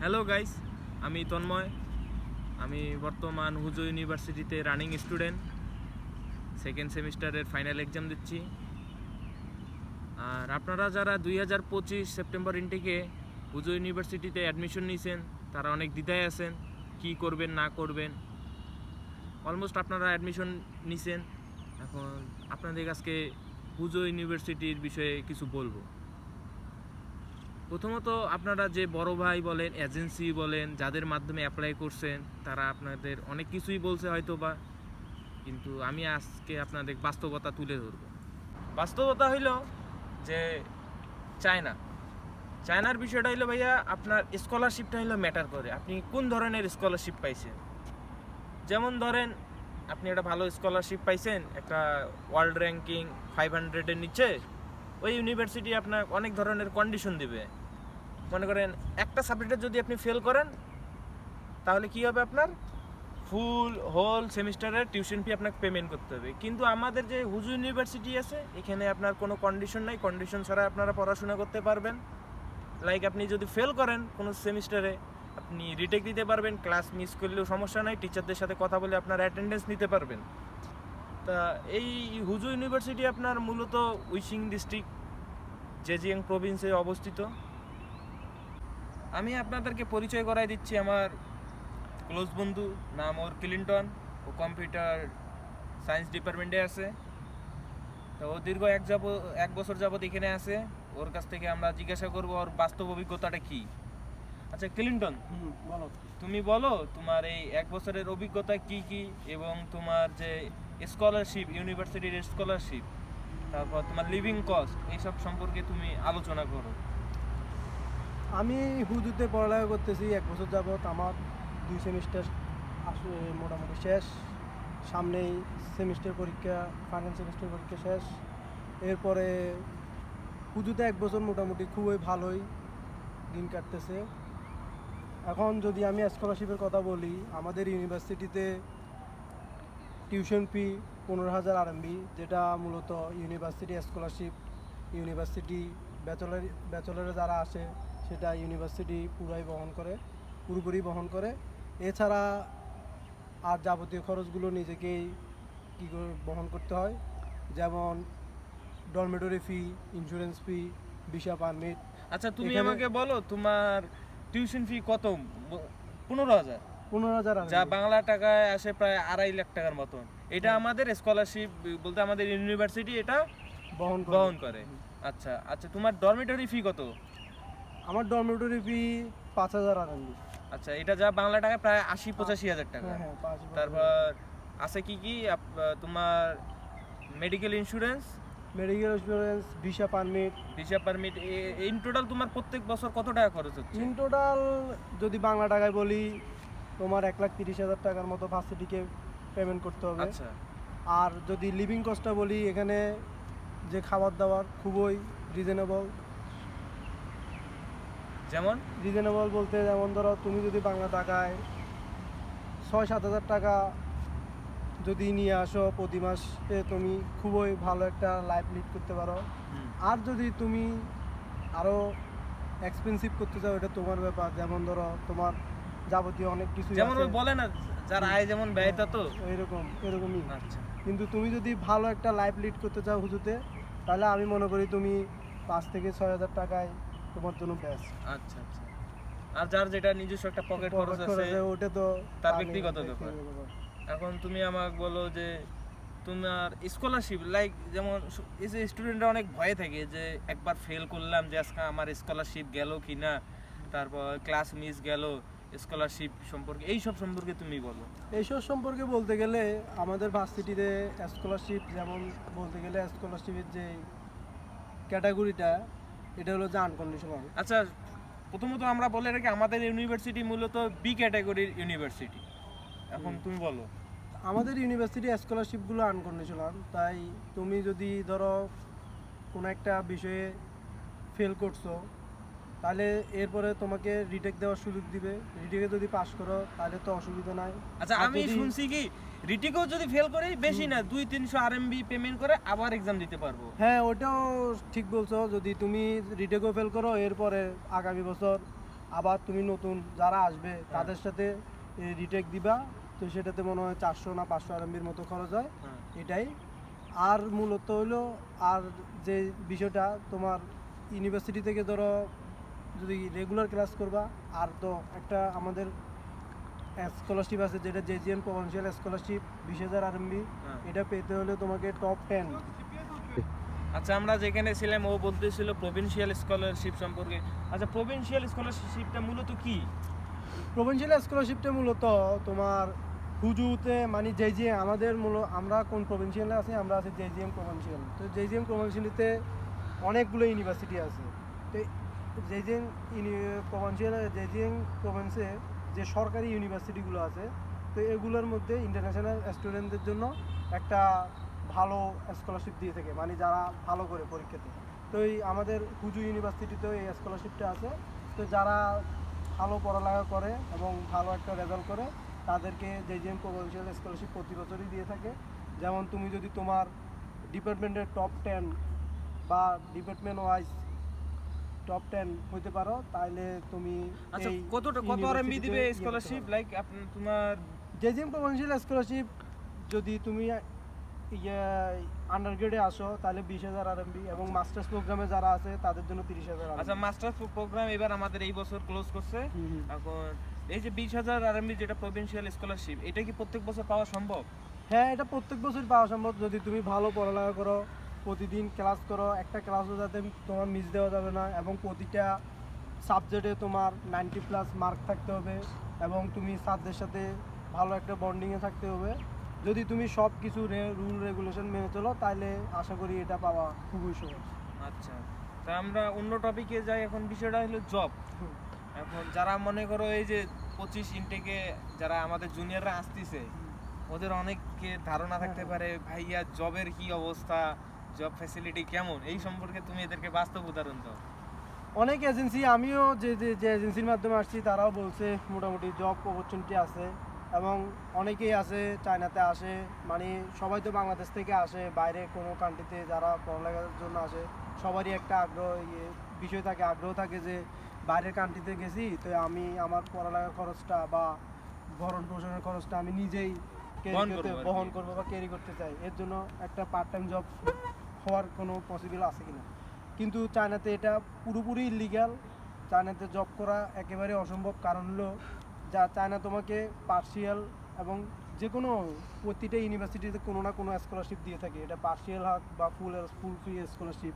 Hello guys আমি তন্ময়। আমি বর্তমান হুজো ইউনিভার্সিটিতে রানিং স্টুডেন্ট সেকেন্ড সেমিস্টারের ফাইনাল এক্সাম দিচ্ছি। আর আপনারা যারা দুই হাজার পঁচিশ সেপ্টেম্বর ইনটেকে হুজো ইউনিভার্সিটিতে অ্যাডমিশন নিয়েছেন তারা অনেক দ্বিধায় আছেন, কি করবেন, না করবেন। অলমোস্ট আপনারা অ্যাডমিশন নিছেন। এখন আপনাদের আজকে হুজো ইউনিভার্সিটির বিষয়ে কিছু বলব। প্রথমত আপনারা যে বড় ভাই বলেন এজেন্সি বলেন, যাদের মাধ্যমে অ্যাপ্লাই করছেন, তারা আপনাদের অনেক কিছুই বলছে হয়তো বা কিন্তু আমি আজকে আপনাদের বাস্তবতা তুলে ধরব। বাস্তবতা হইল যে চায়না। চায়নার বিষয়টা হইল ভাইয়া, আপনার স্কলারশিপটা হইল ম্যাটার করে। আপনি কোন ধরনের স্কলারশিপ পাইছেন? যেমন ধরেন, আপনি একটা ভালো স্কলারশিপ পাইছেন, একটা ওয়ার্ল্ড র্যাঙ্কিং ফাইভ হান্ড্রেডের নিচে, ওই ইউনিভার্সিটি আপনার অনেক ধরনের কন্ডিশন দিবে। মনে করেন একটা সাবজেক্টে যদি আপনি ফেল করেন, তাহলে কি হবে আপনার? ফুল হোল সেমিস্টারের টিউশন ফি আপনাকে পেমেন্ট করতে হবে। কিন্তু আমাদের যে হুজু ইউনিভার্সিটি আছে, এখানে আপনার কোনো কন্ডিশন নাই। কন্ডিশন ছাড়া আপনারা পড়াশোনা করতে পারবেন। লাইক আপনি যদি ফেল করেন কোনো সেমিস্টারে আপনি রিটেক দিতে পারবেন। ক্লাস মিস করলেও সমস্যা নাই। টিচারদের সাথে কথা বলে আপনার অ্যাটেন্ডেন্স নিতে পারবেন। তা এই হুজু ইউনিভার্সিটি আপনার মূলত উইসিং ডিস্ট্রিক্ট জেজিয়াং প্রভিন্সে অবস্থিত। আমি আপনাদেরকে পরিচয় করাই দিচ্ছি আমার ক্লোজ বন্ধু নাম ওর ক্লিন্টন ও কম্পিউটার সায়েন্স ডিপার্টমেন্টে আছে। তো ও দীর্ঘ এক যাব এক বছর যাবত এখানে আছে। ওর কাছ থেকে আমরা জিজ্ঞাসা করব ওর বাস্তব অভিজ্ঞতাটা কি? আচ্ছা ক্লিন্টন বলো। তুমি বলো তোমার এই এক বছরের অভিজ্ঞতা কি কি এবং তোমার যে স্কলারশিপ ইউনিভার্সিটির স্কলারশিপ তারপর তোমার লিভিং কস্ট এইসব সম্পর্কে তুমি আলোচনা করো। আমি হুজুতে পড়ালেখা করতেছি, এক বছর যাবত আমার দুই সেমিস্টার মোটামুটি শেষ। সামনেই সেমিস্টার পরীক্ষা ফাইনাল সেমিস্টার পরীক্ষা শেষ। এরপরে হুজুতে এক বছর মোটামুটি খুবই ভালোই দিন কাটতেছে। এখন যদি আমি স্কলারশিপের কথা বলি, আমাদের ইউনিভার্সিটিতে টিউশন ফি পনেরো হাজার আরএমবি যেটা মূলত ইউনিভার্সিটি স্কলারশিপ ইউনিভার্সিটি ব্যাচেলার ব্যাচেলারে যারা আসে সেটা ইউনিভার্সিটি পুরাই বহন করে পুরোপুরি বহন করে। এছাড়া আর যাবতীয় খরচগুলো নিজেকেই কী করে বহন করতে হয়? যেমন dormitory fee insurance fee visa permit আচ্ছা তুমি আমাকে বলো তোমার টিউশন ফি কত? পনেরো হাজার। পনেরো হাজার যা বাংলা টাকায় আসে প্রায় আড়াই লাখ টাকার মতন। এটা আমাদের স্কলারশিপ বলতে আমাদের ইউনিভার্সিটি এটা বহন। বহন করে। আচ্ছা আচ্ছা তোমার ডরমেটরি ফি কত? আমার ডরমেটরি ফি পাঁচ হাজার আরএমবি আচ্ছা এটা যা বাংলা টাকায় প্রায় আশি পঁচাশি হাজার টাকা। হ্যাঁ হ্যাঁ তারপর আছে কি কি? তোমার medical insurance medical insurance visa permit visa permit in total তোমার প্রত্যেক বছর কত টাকা খরচ হচ্ছে? ইন টোটাল যদি বাংলা টাকায় বলি তোমার এক লাখ তিরিশ হাজার টাকার মতো ভার্সিটিকে পেমেন্ট করতে হবে। আচ্ছা। আর যদি লিভিং কস্টটা বলি এখানে যে খাবার দাবার খুবই রিজনেবল যেমন? রিজনেবল বলতে যেমন ধরো তুমি যদি বাংলা টাকায় ছয় সাত হাজার টাকা যদি নিয়ে আসো প্রতি মাসে তুমি খুবই ভালো একটা লাইফ লিড করতে পারো। আর যদি তুমি আরও এক্সপেন্সিভ করতে চাও এটা তোমার ব্যাপার। যেমন ধরো তোমার যাবতীয় অনেক কিছু যেমন বলে না যার আয় যেমন ব্যয়টা তো এরকম এরকমই। আচ্ছা। কিন্তু তুমি যদি ভালো একটা লাইফ লিড করতে চাও হুজুতে তাহলে আমি মনে করি তুমি পাঁচ থেকে ছয় হাজার টাকায় তোমার জন্য বেস্ট আচ্ছা আচ্ছা। আর যার যেটা নিজস্ব একটা পকেট খরচ আছে ওটা তো তার ব্যক্তিগত ব্যাপার। এখন তুমি আমাকে বলো যে তোমার স্কলারশিপ লাইক যেমন এই যে স্টুডেন্টরা অনেক ভয়ে থাকে যে একবার ফেল করলাম যে আজকে আমার স্কলারশিপ গেল কি না তারপর ক্লাস মিস গেল স্কলারশিপ সম্পর্কে এই সব সম্পর্কে তুমি বলো। এইসব সম্পর্কে বলতে গেলে আমাদের ভার্সিটিতে স্কলারশিপ যেমন বলতে গেলে স্কলারশিপের যে ক্যাটাগরিটা এটা হলো যে আনকন্ডিশনাল আচ্ছা প্রথমত আমরা বলে রাখি আমাদের ইউনিভার্সিটি মূলত বি ক্যাটাগরির ইউনিভার্সিটি এখন তুমি বলো। আমাদের ইউনিভার্সিটি স্কলারশিপগুলো আনকন্ডিশনাল তাই তুমি যদি ধরো কোনো একটা বিষয়ে ফেল করছ তাহলে এরপরে তোমাকে রিটেক দেওয়ার সুযোগ দিবে। রিটেকে যদি পাস করো তাহলে তো অসুবিধা নাই। আচ্ছা আমি শুনছি কি রিটিকেও যদি ফেল করি বেশি না দুই তিনশো আরএমবি পেমেন্ট করে আবার এক্সাম দিতে পারব। হ্যাঁ ওটাও ঠিক বলছো। যদি তুমি রিটেকও ফেল করো এরপরে আগামী বছর আবার তুমি নতুন যারা আসবে তাদের সাথে রিটেক দিবা। তো সেটাতে মনে হয় চারশো না পাঁচশো আরম্বির মতো খরচ হয়। হ্যাঁ। এটাই। আর মূলত হলো আর যে বিষয়টা তোমার ইউনিভার্সিটি থেকে ধরো যদি রেগুলার ক্লাস করবা আর তো একটা আমাদের স্কলারশিপ আছে যেটা জেজিএন প্রভিন্সিয়াল স্কলারশিপ বিশ হাজার আরএমবি হ্যাঁ। এটা পেতে হলে তোমাকে টপ টেন আচ্ছা আমরা যেখানে ছিলাম ও বলতেছিল প্রভিনশিয়াল স্কলারশিপ সম্পর্কে। আচ্ছা প্রভিনশিয়াল স্কলারশিপটা মূলত কি? প্রভিন্সিয়াল স্কলারশিপটা মূলত তোমার হুজুতে মানে যে যে আমাদের মূল আমরা কোন প্রভিন্সিয়ালে আছি আমরা আছি জেজিএম প্রভিন্সিয়াল তো জেজিএম প্রভিন্সিয়ালিতে অনেকগুলো ইউনিভার্সিটি আছে। তো জেজিএম প্রভিন্সিয়াল জেজিএম প্রভিন্সে যে সরকারি ইউনিভার্সিটিগুলো আছে, তো এগুলোর মধ্যে ইন্টারন্যাশনাল স্টুডেন্টদের জন্য একটা ভালো স্কলারশিপ দিয়ে থাকে মানে যারা ভালো করে পরীক্ষাতে তো এই আমাদের হুজু ইউনিভার্সিটিতেও এই স্কলারশিপটা আছে। তো যারা ভালো পড়ালেখা করে এবং ভালো একটা রেজাল্ট করে, তাদেরকে জেজিএম প্রভিন্সিয়াল স্কলারশিপ প্রতি বছরই দিয়ে থাকে। যেমন তুমি যদি তোমার ডিপার্টমেন্টের টপ টেন বা ডিপার্টমেন্ট ওয়াইজ টপ টেন হইতে পারো তাহলে তুমি আচ্ছা কতটা কত আরএমবি দিবে ইয়ে স্কলারশিপ লাইক তোমার জেজিএম প্রভিন্সিয়াল স্কলারশিপ যদি তুমি ইয়ে আন্ডারগ্রেডে আসো তাহলে বিশ হাজার আরএমবি এবং মাস্টার্স প্রোগ্রামে যারা আছে তাদের জন্য তিরিশ হাজার আচ্ছা মাস্টার্স প্রোগ্রাম এবার আমাদের এই বছর ক্লোজ করছে। এখন এই যে বিশ হাজার আরএমবি যেটা প্রভিনশিয়াল স্কলারশিপ এটা কি প্রত্যেক বছর পাওয়া সম্ভব? হ্যাঁ এটা প্রত্যেক বছর পাওয়া সম্ভব। যদি তুমি ভালো পড়ালেখা করো প্রতিদিন ক্লাস করো একটা ক্লাসও যাতে তোমার মিস দেওয়া যাবে না এবং প্রতিটা সাবজেক্টে তোমার নাইনটি প্লাস মার্ক থাকতে হবে এবং তুমি স্যারদের সাথে ভালো একটা বন্ডিংয়ে থাকতে হবে। যদি তুমি সব কিছু রুল রেগুলেশন মেনে চলো তাহলে আশা করি এটা পাওয়া খুবই সহজ। আচ্ছা তা আমরা অন্য টপিকে যাই এখন বিষয়টা হলো জব এখন যারা মনে করো এই যে পঁচিশ ইনটেকে যারা আমাদের জুনিয়ররা আসতেছে ওদের অনেককে ধারণা থাকতে হ্যাঁ। পারে ভাইয়া জবের কি অবস্থা? জব ফ্যাসিলিটি কেমন? এই সম্পর্কে তুমি এদেরকে বাস্তব উদাহরণ দাও। অনেক এজেন্সি আমিও যে যে এজেন্সির মাধ্যমে আসছি তারাও বলছে মোটামুটি জব অপরচুনিটি আছে এবং অনেকেই আছে চায়নাতে আসে মানে সবাই তো বাংলাদেশ থেকে আসে বাইরে কোনো কান্ট্রিতে যারা পড়ালেখার জন্য আসে সবারই একটা আগ্রহ ইয়ে বিষয় থাকে আগ্রহ থাকে যে বাইরের কান্ট্রিতে গেছি তো আমি আমার পড়ালেখার খরচটা বা ভরণ পোষণের খরচটা আমি নিজেই। বহন করব বা ক্যারি করতে চাই। এর জন্য একটা পার্ট টাইম জব হওয়ার কোনো পসিবল আছে কি না কিন্তু চায়নাতে এটা পুরোপুরি ইলিগাল চায়নাতে জব করা একেবারে অসম্ভব কারণ হলো, যা চায়না তোমাকে পার্সিয়াল এবং যে কোনো প্রতিটা ইউনিভার্সিটিতে কোনো না কোনো স্কলারশিপ দিয়ে থাকে। এটা পার্সিয়াল হোক বা ফুল ফুল ফ্রি স্কলারশিপ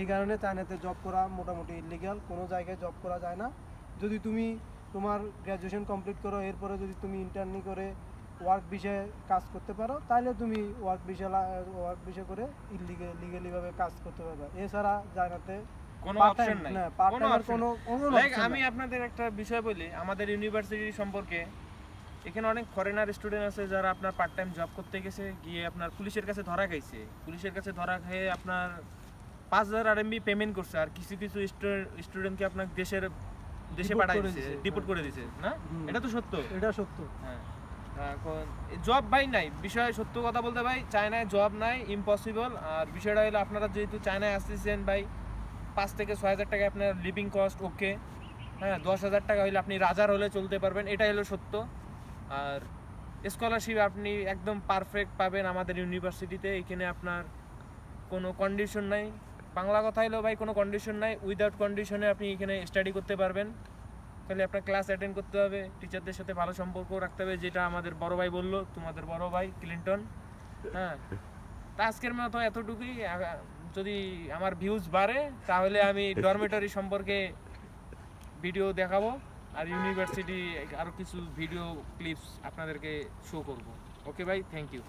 এই কারণে চায়নাতে জব করা মোটামুটি ইলিগাল কোনো জায়গায় জব করা যায় না। যদি তুমি তোমার গ্র্যাজুয়েশন কমপ্লিট করো, এরপরে যদি তুমি ইন্টার্নি করে ওয়ার্ক বিষয়ে কাজ করতে পারো তাহলে তুমি ওয়ার্ক বিষয় ওয়ার্ক বিষয় করে ইলিগাল লিগালিভাবে কাজ করতে পারবে। এছাড়া জায়গাতে কোনো অপশন নাই। কোনো লাইক আমি আপনাদের একটা বিষয় বলি আমাদের ইউনিভার্সিটি সম্পর্কে। এখানে অনেক ফরেনার স্টুডেন্ট আছে যারা আপনার পার্ট টাইম জব করতে গেছে গিয়ে আপনার পুলিশের কাছে ধরা খাইছে। পুলিশের কাছে ধরা খেয়ে আপনার পাঁচ হাজার আরএমবি পেমেন্ট করছে আর কিছু কিছু স্টুডেন্টকে আপনার দেশের দেশে Deport পাঠাই করে দিছে দিছে, ডিপোর্ট হ্যাঁ। করে দিছে না? এটা তো সত্য? এটা সত্য। হ্যাঁ। এখন জব ভাই নাই। বিষয় সত্য কথা বলতে ভাই, চায়নায় জব নাই ইম্পসিবল আর বিষয়টা হলো আপনারা যেহেতু চায়নায় আসতেছেন ভাই, পাঁচ থেকে ছয় হাজার টাকা আপনার লিভিং কস্ট ওকে হ্যাঁ দশ হাজার টাকা হলে আপনি রাজার হলে চলতে পারবেন এটা হলো সত্য। আর স্কলারশিপ আপনি একদম পারফেক্ট পাবেন আমাদের ইউনিভার্সিটিতে এখানে আপনার কোনো কন্ডিশন নাই। বাংলা কথা হলো ভাই, কোনো কন্ডিশন নাই। উইদাউট কন্ডিশনে আপনি এখানে স্টাডি করতে পারবেন। তাহলে আপনার ক্লাস অ্যাটেন্ড করতে হবে টিচারদের সাথে ভালো সম্পর্ক রাখতে হবে, যেটা আমাদের বড় ভাই বলল, তোমাদের বড় ভাই ক্লিন্টন হ্যাঁ। তা আজকের মতো এতটুকুই যদি আমার ভিউজ বাড়ে, তাহলে আমি ডরমেটরি সম্পর্কে ভিডিও দেখাবো, আর ইউনিভার্সিটি আরও কিছু ভিডিও ক্লিপস আপনাদেরকে শো করব। ওকে ভাই থ্যাংক ইউ